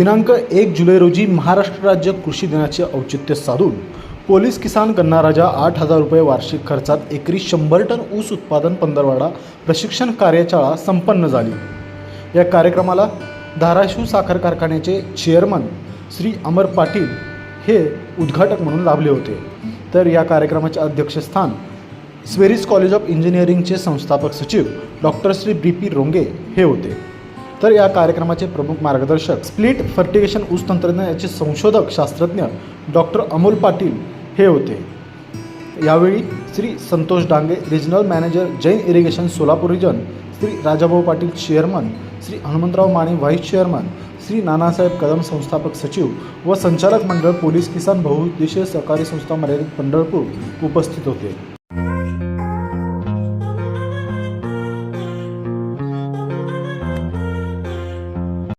दिनांक एक जुलै रोजी महाराष्ट्र राज्य कृषी दिनाचे औचित्य साधून पोलीस किसान गन्ना राजा आठ हजार रुपये वार्षिक खर्चात एकरी शंभर टन ऊस उत्पादन पंधरवाडा प्रशिक्षण कार्यशाळा संपन्न झाली. या कार्यक्रमाला धाराशिव साखर कारखान्याचे चेअरमन श्री अमर पाटील हे उद्घाटक म्हणून लाभले होते. तर या कार्यक्रमाचे अध्यक्षस्थान स्वेरिस कॉलेज ऑफ इंजिनिअरिंगचे संस्थापक सचिव doctor Shri B P Ronge हे होते. तर या कार्यक्रमाचे प्रमुख मार्गदर्शक स्प्लिट फर्टिगेशन ऊस तंत्रज्ञानाचे संशोधक शास्त्रज्ञ डॉक्टर अमोल पाटील हे होते. यावेळी Shri Santosh Dange regional manager Jain irrigation Solapur region Shri Rajabhau Patil chairman Shri Hanumantrao Mane vice chairman Shri Nanasaheb Kadam संस्थापक सचिव व संचालक मंडळ पोलीस किसान बहुउद्देशीय सहकारी संस्था मर्यादित पंढरपूर उपस्थित होते.